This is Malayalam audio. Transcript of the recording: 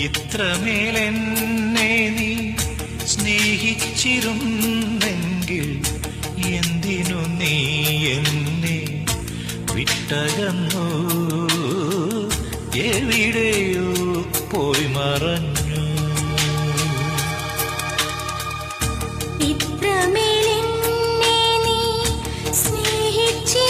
ഇത്രമേലെന്നെ നീ സ്നേഹിച്ചിരുന്നെങ്കിൽ എന്തിനു നീ എന്നെ വിട്ടകന്നു? എവിടെയോ പോയി മറഞ്ഞു. ഇത്രമേലെന്നെ നീ സ്നേഹിച്ചി